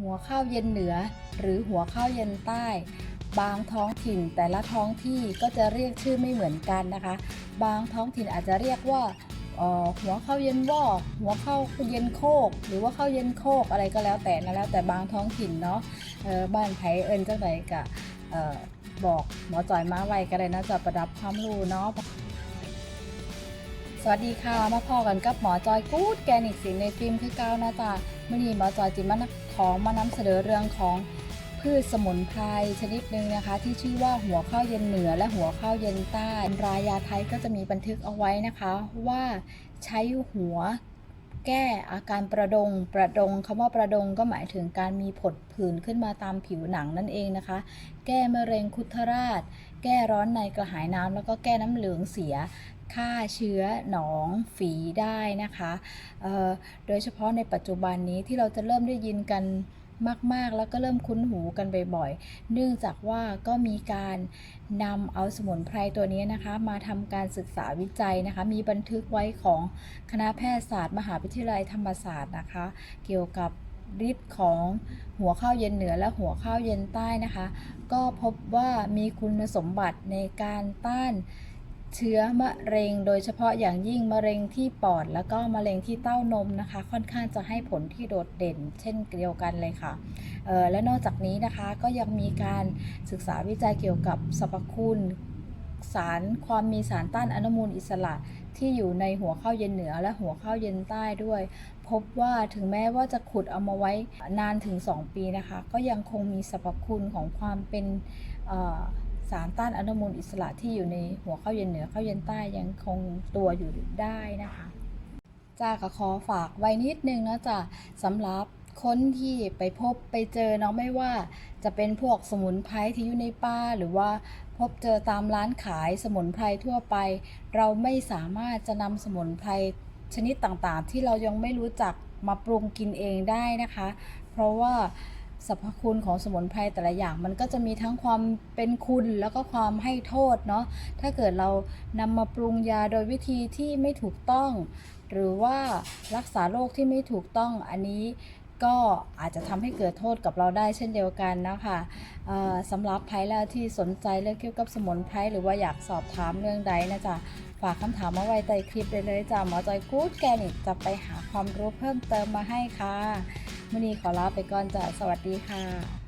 หัวข้าวเย็นเหนือ หรือหัวข้าวเย็นใต้ บางท้องถิ่นแต่ละท้องที่ก็จะเรียกชื่อไม่เหมือนกันนะคะ บางท้องถิ่นอาจจะเรียกว่าหัวข้าวเย็นวอกหัวข้าวเย็นโคก หรือว่าข้าวเย็นโคกอะไรก็แล้วแต่นะแล้วแต่บางท้องถิ่นเนาะบ้านไผเอิญจังไดกะบอกหมอจอยมาไว้ก็ได้นะจะประดับความรู้เนาะ สวัสดีค่ะ มาพอกันกับหมอจอยกู๊ดแกนิกสินในฟิล์มคือเก้านะจ๊ะมื่อนี้หมอจอยจิมาของมานำเสนอเรื่องของพืชสมุนไพรชนิดหนึ่งนะคะ ที่ชื่อว่าหัวข้าวเย็นเหนือและหัวข้าวเย็นใต้รายยาไทยก็จะมีบันทึกเอาไว้นะคะ ว่าใช้หัวแก้อาการประดง ประดงคำว่าประดงก็หมายถึงการมีผดผื่นขึ้นมาตามผิวหนังนั่นเองนะคะ แก้มะเร็งคุถราช แก้ร้อนในกระหายน้ำแล้วก็แก้น้ำเหลืองเสีย ฆ่าเชื้อหนองฝีได้นะคะโดยเฉพาะในปัจจุบันนี้ที่เราจะเริ่มได้ยินกันมาก ๆ แล้วก็เริ่มคุ้นหูกันบ่อยๆ เนื่องจากว่าก็มีการนำเอาสมุนไพรตัวนี้นะคะ มาทำการศึกษาวิจัยนะคะ มีบันทึกไว้ของคณะแพทยศาสตร์ มหาวิทยาลัยธรรมศาสตร์นะคะ เกี่ยวกับฤทธิ์ของหัวข้าวเย็นเหนือและหัวข้าวเย็นใต้นะคะ ก็พบว่ามีคุณสมบัติในการต้าน เชื้อมะเร็ง โดยเฉพาะอย่างยิ่งมะเร็งที่ปอด แล้วก็มะเร็งที่เต้านมนะคะ ค่อนข้างจะให้ผลที่โดดเด่น เช่นเดียวกันเลยค่ะและนอกจากนี้นะคะก็ยังมีการศึกษาวิจัยเกี่ยวกับสรรพคุณสารความมีสารต้านอนุมูลอิสระที่อยู่ในหัวข้าวเย็นเหนือและหัวข้าวเย็นใต้ด้วย พบว่าถึงแม้ว่าจะขุดเอามาไว้นานถึง 2 ปีนะคะ ก็ยังคงมีสรรพคุณของความเป็น สารต้านอนุมูลอิสระที่อยู่ในหัวข้าวเย็นเหนือข้าวเย็นใต้ยังคงตัวอยู่ได้นะคะจ้าก็ขอฝากไว้นิดนึงนะจ๊ะสำหรับคนที่ไปพบไปเจอเนาะไม่ว่า จะเป็นพวกสมุนไพรที่อยู่ในป่าหรือว่าพบเจอตามร้านขายสมุนไพรทั่วไป เราไม่สามารถจะนำสมุนไพรชนิดต่างๆ ที่เรายังไม่รู้จักมาปรุงกินเองได้นะคะ เพราะว่า สรรพคุณของสมุนไพรแต่ละอย่างมันก็จะมีทั้งความเป็นคุณแล้วก็ความให้โทษเนาะถ้าเกิดเรานำมาปรุงยาโดยวิธีที่ไม่ถูกต้อง หรือว่ารักษาโรคที่ไม่ถูกต้องอันนี้ก็อาจจะทำให้เกิดโทษกับเราได้เช่นเดียวกันนะคะเอ่อสำหรับใครแล้วที่สนใจเรื่องเกี่ยวกับสมุนไพรหรือว่าอยากสอบถามเรื่องใดนะจ๊ะฝากคำถามมาไว้ใต้คลิปเลยเลยจ้ะหมอจอยกู๊ดแกนิกจะไปหาความรู้เพิ่มเติมมาให้ค่ะ มื่อนี้ขอลาไปก่อนจ้ะสวัสดีค่ะ